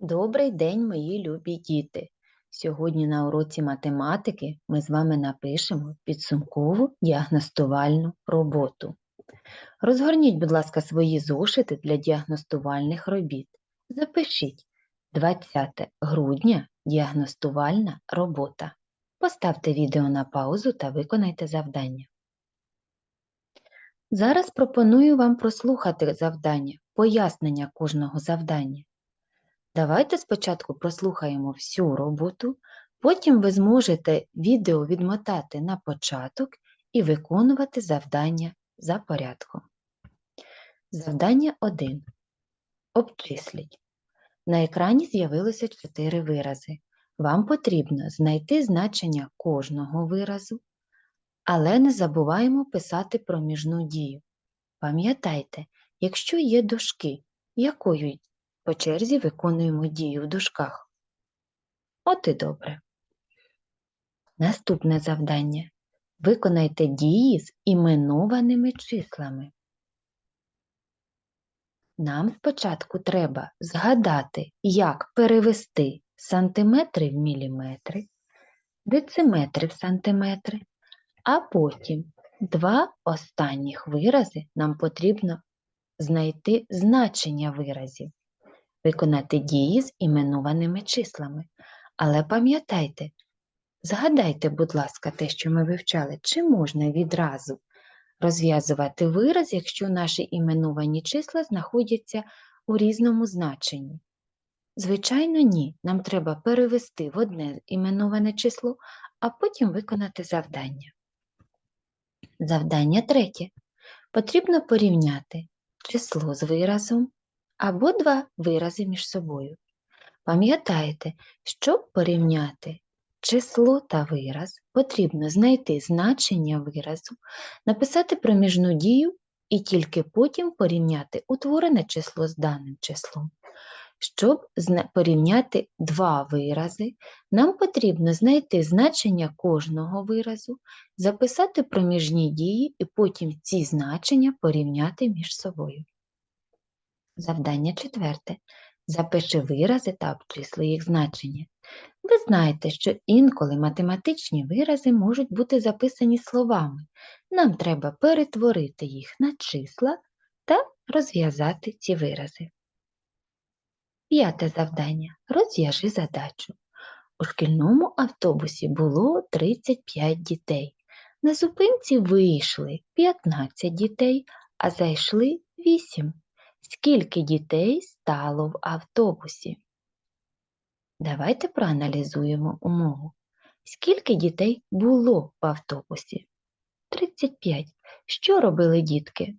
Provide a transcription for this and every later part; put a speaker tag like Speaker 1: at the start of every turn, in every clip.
Speaker 1: Добрий день, мої любі діти! Сьогодні на уроці математики ми з вами напишемо підсумкову діагностувальну роботу. Розгорніть, будь ласка, свої зошити для діагностувальних робіт. Запишіть 20 грудня діагностувальна робота. Поставте відео на паузу та виконайте завдання. Зараз пропоную вам прослухати завдання, пояснення кожного завдання. Давайте спочатку прослухаємо всю роботу, потім ви зможете відео відмотати на початок і виконувати завдання за порядком. Завдання 1. Обчисліть. На екрані з'явилося 4 вирази. Вам потрібно знайти значення кожного виразу, але не забуваємо писати проміжну дію. Пам'ятайте, якщо є дужки, якою по черзі виконуємо дію в дужках. От і добре. Наступне завдання. Виконайте дії з іменованими числами. Нам спочатку треба згадати, як перевести сантиметри в міліметри, дециметри в сантиметри, а потім два останніх вирази нам потрібно знайти значення виразів виконати дії з іменованими числами. Але пам'ятайте, згадайте, будь ласка, те, що ми вивчали, чи можна відразу розв'язувати вираз, якщо наші іменовані числа знаходяться у різному значенні? Звичайно, ні. Нам треба перевести в одне іменоване число, а потім виконати завдання. Завдання третє. Потрібно порівняти число з виразом або два вирази між собою. Пам'ятайте, щоб порівняти число та вираз, потрібно знайти значення виразу, написати проміжну дію і тільки потім порівняти утворене число з даним числом. Щоб порівняти два вирази, нам потрібно знайти значення кожного виразу, записати проміжні дії і потім ці значення порівняти між собою. Завдання четверте. Запиши вирази та обчисли їх значення. Ви знаєте, що інколи математичні вирази можуть бути записані словами. Нам треба перетворити їх на числа та розв'язати ці вирази. П'яте завдання. Розв'яжи задачу. У шкільному автобусі було 35 дітей. На зупинці вийшли 15 дітей, а зайшли 8. Скільки дітей стало в автобусі? Давайте проаналізуємо умову. Скільки дітей було в автобусі? 35. Що робили дітки?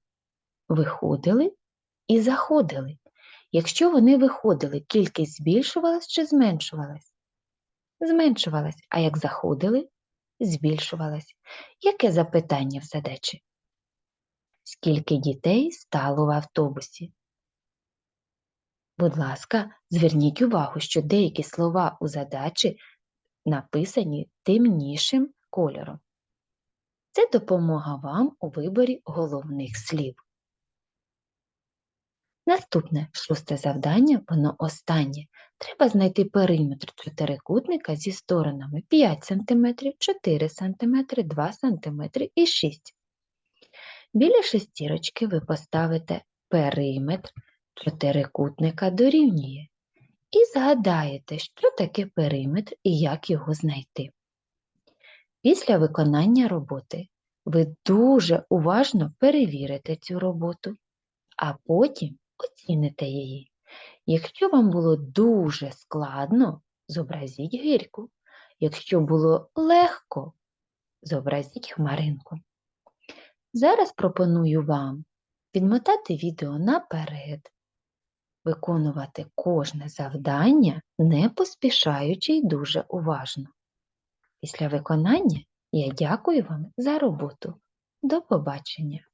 Speaker 1: Виходили і заходили. Якщо вони виходили, кількість збільшувалась чи зменшувалась? Зменшувалась. А як заходили? Збільшувалась. Яке запитання в задачі? Скільки дітей стало в автобусі? Будь ласка, зверніть увагу, що деякі слова у задачі написані темнішим кольором. Це допомога вам у виборі головних слів. Наступне шосте завдання, воно останнє. Треба знайти периметр чотирикутника зі сторонами 5 см, 4 см, 2 см і 6 Біля шестірочки ви поставите периметр чотирикутника дорівнює. І згадаєте, що таке периметр і як його знайти. Після виконання роботи ви дуже уважно перевірите цю роботу, а потім оціните її. Якщо вам було дуже складно, зобразіть гірку. Якщо було легко, зобразіть хмаринку. Зараз пропоную вам відмотати відео наперед, виконувати кожне завдання, не поспішаючи й дуже уважно. Після виконання я дякую вам за роботу. До побачення!